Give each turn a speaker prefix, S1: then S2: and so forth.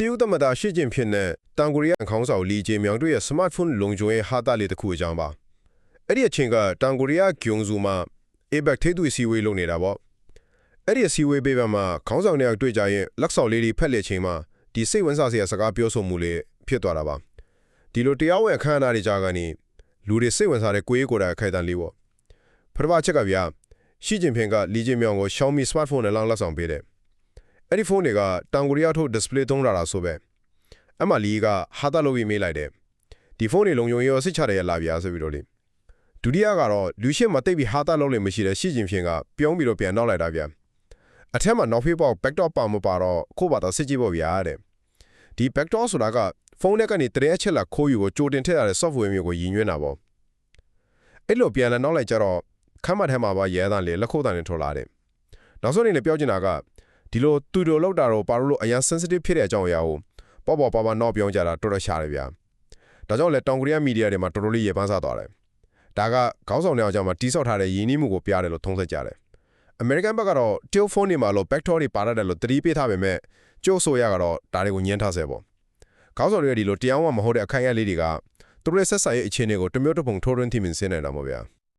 S1: တရုတ်သမ္မတရှီကျင်ဖျင်နဲ့တန်ကိုရီးယားခေါင်းဆောင်လီဂျေမြောင်တို့ရဲ့စမတ်ဖုန်းလုံခြုံရေးဟာတာလေးတစ်ခုအကြောင်းပါအဲ့ဒီအချိန်ကတန်ကိုရီးယားဂျုံဇူမှာ ABAC ထိပ်သူစီဝေးလုပ်နေတာပေါ့အဲ့ဒီစီဝေးပေးပါမှာခေါင်းဆောင်တွေတွေ့ကြရင်လက်ဆော်လေးတွေဖက်လက်ချိန်မှာဒီစိတ်ဝင်စားစရာစကားပြောဆိုမှုလေးဖြစ်သွားတာပါဒီလိုတရားဝင်အခမ်းအနားတွေကြားကနေလူတွေစိတ်ဝင်စားတဲ့ကိုယ်ရေးကိုယ်တိုင်အခိုက်အတန့်လေးပေါ့ပထမချက်ကဗျာရှီကျင်ဖျင်ကလီဂျေမြောင်ကို Xiaomi smartphone နဲ့လောင်းလက်ဆောင်ပေးတယ် အဲ့ဒီဖုန်းတွေကတောင်ကိုရီးယားထုတ် display သုံးလာတာဆိုပဲအမလီကဟာတာလို့ပြီးမေးလိုက်တယ်ဒီဖုန်းတွေလုံယုံရောစစ်ချတယ်ရလာဗျာဆိုပြီးတော့လေဒုတိယကတော့လူရှင်းမှာတိတ်ပြီးဟာတာလို့လည်းမရှိတဲ့ရှီကျင်ဖျင်ကပြုံးပြီးတော့ပြန်နောက်လိုက်တာဗျာအထက်မှာ North Face ပေါက် backdoor ပါမပါတော့ခို့ပါတော့စစ်ကြည့်ဖို့ဗျာတဲ့ဒီ backdoor ဆိုတာကဖုန်းထဲကနေတရေအချက်လာခိုးယူကိုကြိုတင်ထည့်ရတဲ့ software မျိုးကိုရည်ညွှန်းတာပေါ့အဲ့လိုပြန်လာနောက်လိုက်ကြတော့ခမ်းမထဲမှာပါရဲတန်းလေလက်ခုပ်တန်းနဲ့ထော်လာတယ်နောက်ဆုံးအနေနဲ့ပြောချင်တာက ဒီလိုသူတို့လောက်တာတော့ပါလို့အရန် sensitive ဖြစ်တဲ့အကြောင်းအရာကိုပေါ့ပေါ့ပါပါနောက်ပြောကြတာတော်တော်ရှားတယ်ဗျာဒါကြောင့်လဲတောင်ကိုရီးယားမီဒီယာတွေမှာတော်တော်လေးရေပန်းစားသွားတယ်ဒါကခေါင်းဆောင်တွေအကြောင်းမှာတီးဆောက်ထားတဲ့ယဉ်ကျေးမှုကိုပြရတယ်လို့သုံးသပ်ကြတယ်အမေရိကန်ဘက်ကတော့ Teo phone တွေမှာလို့ backdoor တွေပါရတယ်လို့သတိပေးထားပေမဲ့ကျိုးဆိုရကတော့ဒါတွေကိုညှင်းထားဆဲပေါ့ခေါင်းဆောင်တွေကဒီလိုတရားဝင်မဟုတ်တဲ့အခိုင်အမာလေးတွေကသူတို့ရဲ့ဆက်ဆံရေးအခြေအနေကိုတမျိုးတစ်ပုံထိုးထွင်းထိမြင်စင်းနေတာပေါ့ဗျာ